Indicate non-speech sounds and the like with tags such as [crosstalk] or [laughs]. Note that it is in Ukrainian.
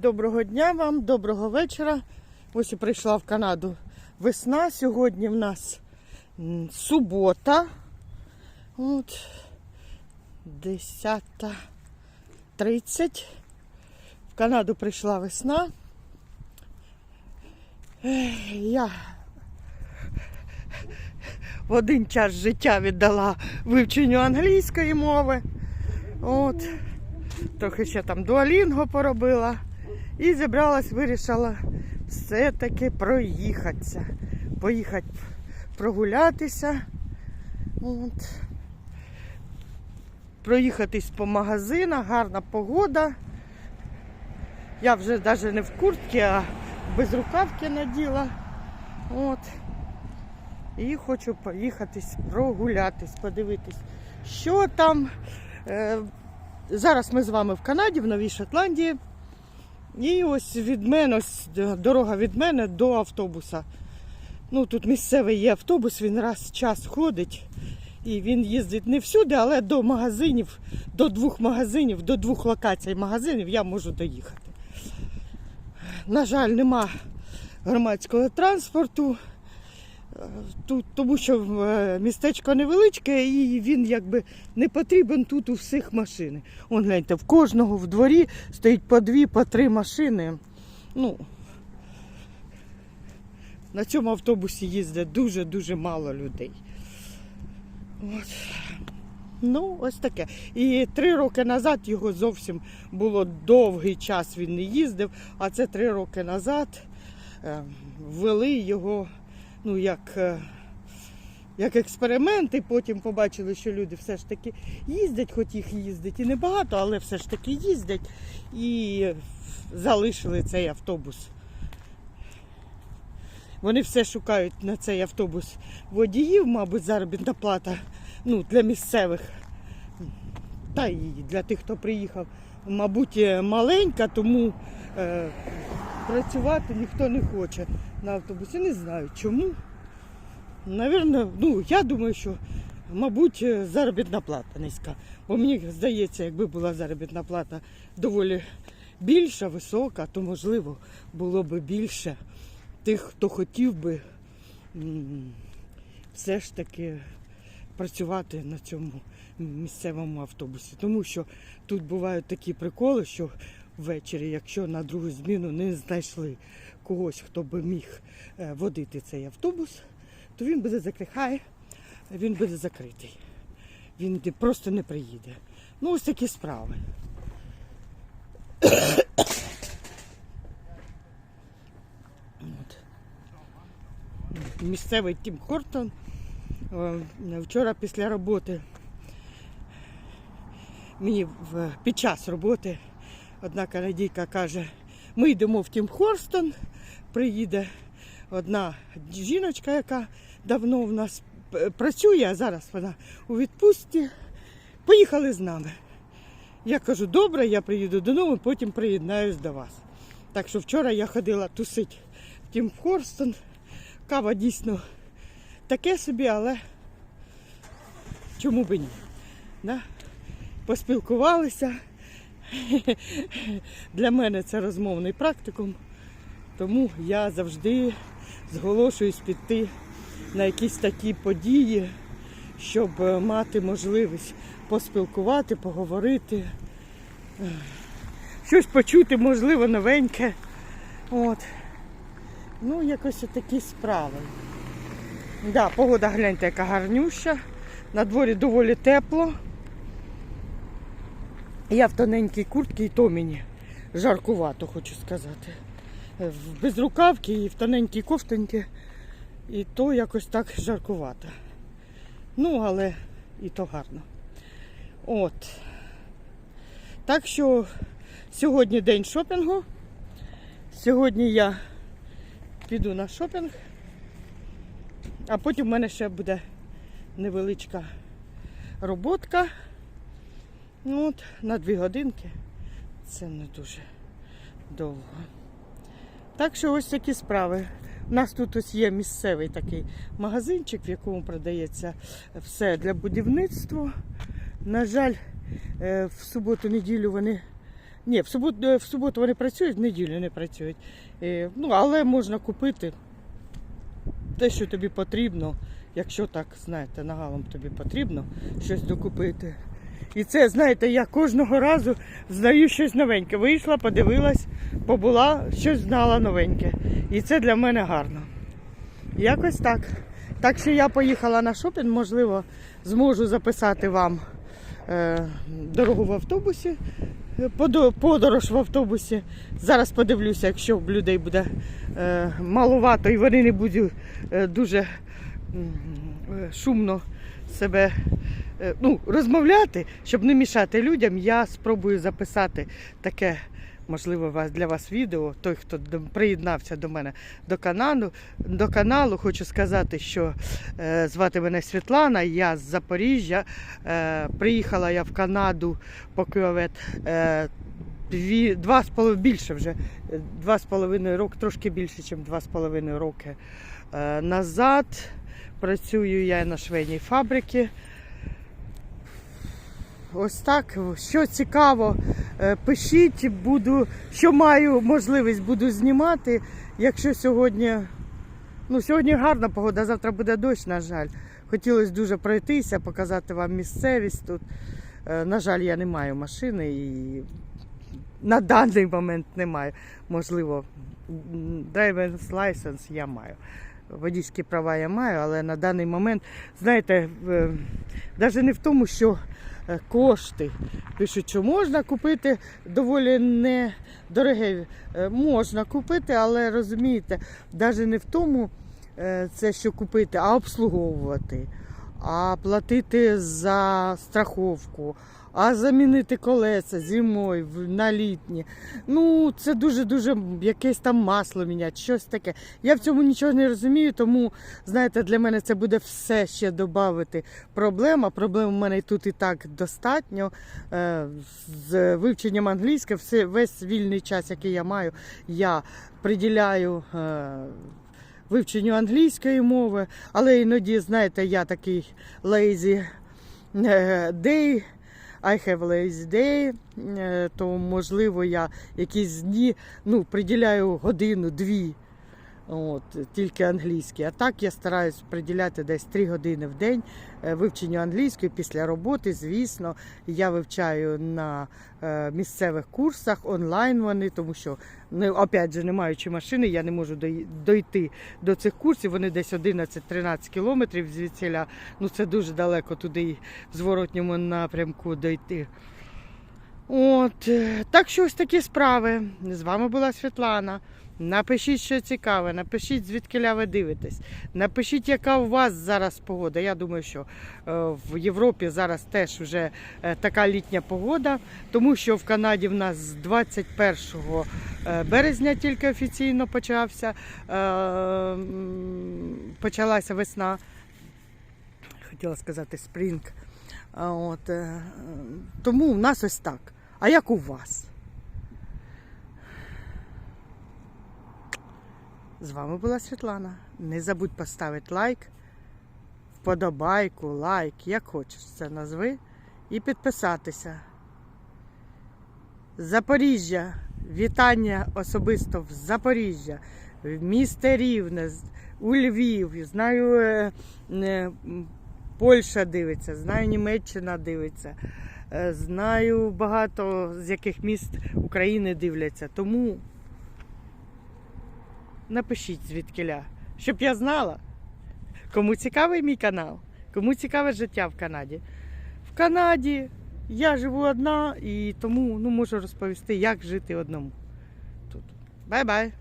Доброго дня вам, доброго вечора. Ось і прийшла в Канаду весна. Сьогодні в нас субота. От 10.30. В Канаду прийшла весна. Я в один час життя віддала вивченню англійської мови. От. Трохи ще там дуалінго поробила. І зібралась, вирішила все-таки проїхатися. Поїхати прогулятися. От. Проїхатись по магазинах, гарна погода. Я вже навіть не в куртці, а без рукавки наділа. От. І хочу поїхатись, прогулятись, подивитись, що там. Е, Зараз ми з вами в Канаді, в Новій Шотландії. І ось від мене, ось дорога від мене до автобуса. Ну, тут місцевий є автобус, він раз час ходить. І він їздить не всюди, але до магазинів, до двох магазинів, до двох локацій магазинів я можу доїхати. На жаль, нема громадського транспорту. Тут, тому що е, містечко невеличке і він якби не потрібен тут у всіх машин. Он гляньте, в кожного в дворі стоїть по дві, по три машини. Ну, на цьому автобусі їздить дуже-дуже мало людей. От. Ну, ось таке. І три роки назад його зовсім було довгий час він не їздив, а це три роки назад е, ввели його ну, як, е, як експеримент, і потім побачили, що люди все ж таки їздять, хоч їх їздить і небагато, але все ж таки їздять і залишили цей автобус. Вони все шукають на цей автобус водіїв, мабуть, заробітна плата ну, для місцевих. Та і для тих, хто приїхав, мабуть, е, маленька, тому е, працювати ніхто не хоче на автобусі. Не знаю чому. Навірно, ну, я думаю, що, мабуть, е, заробітна плата низька. Бо мені здається, якби була заробітна плата доволі більша, висока, то можливо було б більше тих, хто хотів би все ж таки працювати на цьому місцевому автобусі. Тому що тут бувають такі приколи, що ввечері, якщо на другу зміну не знайшли когось, хто би міг е, водити цей автобус, то він буде закрихає, він буде закритий. Він просто не приїде. Ну, ось такі справи. От. Місцевий Тім Хортон вчора після роботи мені під час роботи одна канадійка каже, ми йдемо в Тім Хорстон, приїде одна жіночка, яка давно в нас працює, а зараз вона у відпустці. Поїхали з нами. Я кажу, добре, я приїду додому, потім приєднаюсь до вас. Так що вчора я ходила тусити в Тім Хорстон. Кава дійсно таке собі, але чому би ні? Да? Поспілкувалися. [laughs] Для мене це розмовний практикум, тому я завжди зголошуюсь піти на якісь такі події, щоб е, мати можливість поспілкувати, поговорити, е, щось почути, можливо, новеньке. От. Ну, якось такі справи. Да, погода гляньте, яка гарнюща. На дворі доволі тепло. Я в тоненькій куртці і то мені жаркувато, хочу сказати. Е, В безрукавці і в тоненькій кофтоньці. І то якось так жаркувато. Ну, але і то гарно. От. Так що сьогодні день шопінгу. Сьогодні я піду на шопінг, а потім в мене ще буде невеличка роботка. Ну, от, на дві годинки. Це не дуже довго. Так що ось такі справи. У нас тут ось є місцевий такий магазинчик, в якому продається все для будівництва. На жаль, е, в суботу-неділю вони Ні, в суботу, в суботу вони працюють, в неділю не працюють. Е, ну, але можна купити те, що тобі потрібно, якщо так, знаєте, нагалом тобі потрібно щось докупити. І це, знаєте, я кожного разу знаю щось новеньке. Вийшла, подивилась, побула, щось знала новеньке. І це для мене гарно. Якось так. Так що я поїхала на шопінг, можливо, зможу записати вам е, дорогу в автобусі, подорож в автобусі. Зараз подивлюся, якщо людей буде е, маловато і вони не будуть е, дуже е, шумно себе ну, розмовляти, щоб не мішати людям, я спробую записати таке. Можливо, для вас відео. Той, хто приєднався до мене до каналу, до каналу, хочу сказати, що е, звати мене Світлана, я з Запоріжжя. Е, приїхала я в Канаду по кювет е, два з половиною більше вже е, два з половиною роки, трошки більше, ніж два з половиною роки е, назад. Працюю я на швейній фабриці. Ось так. Що цікаво, пишіть, буду, що маю можливість, буду знімати. Якщо сьогодні, ну сьогодні гарна погода, завтра буде дощ, на жаль. Хотілося дуже пройтися, показати вам місцевість тут. Е, На жаль, я не маю машини і на даний момент не маю. Можливо, driver's license я маю. Водійські права я маю, але на даний момент, знаєте, навіть не в тому, що е, кошти пишуть, що можна купити доволі недороге. Е, Можна купити, але розумієте, навіть не в тому е, це, що купити, а обслуговувати, а платити за страховку, а замінити колеса зимою на літні. Ну, це дуже-дуже якесь там масло міняти, щось таке. Я в цьому нічого не розумію, тому, знаєте, для мене це буде все ще додати проблема. Проблем у мене тут і так достатньо. Е, З вивченням англійської, все, весь вільний час, який я маю, я приділяю. е, Вивченню англійської мови, але іноді, знаєте, я такий lazy е, day, I have lazy day, е, то можливо я якісь дні ну, приділяю годину-дві. От, тільки англійській. А так я стараюсь приділяти десь 3 години в день е, вивченню англійської після роботи. Звісно, я вивчаю на е, місцевих курсах онлайн вони, тому що не опять же, не маючи машини, я не можу дойти до цих курсів. Вони десь 11-13 кілометрів звідсіля. Ну це дуже далеко туди в зворотньому напрямку дойти. От, е, так що ось такі справи. З вами була Світлана. Напишіть, що цікаве, напишіть, звідки ви дивитесь. Напишіть, яка у вас зараз погода. Я думаю, що е, в Європі зараз теж вже е, така літня погода, тому що в Канаді в нас з 21 е, березня тільки офіційно почався, почалася весна. Хотіла сказати спрінг. От, тому у нас ось так. А як у вас? З вами була Світлана. Не забудь поставити лайк, вподобайку, лайк, як хочеш це назви, і підписатися. Запоріжжя. Вітання особисто в Запоріжжя, в місто Рівне, у Львів. Знаю, е, е, Польща дивиться, знаю, Німеччина дивиться. Е, Знаю багато з яких міст України дивляться. Тому напишіть звідкиля, щоб я знала, кому цікавий мій канал, кому цікаве життя в Канаді. В Канаді я живу одна і тому ну, можу розповісти, як жити одному тут. Бай-бай!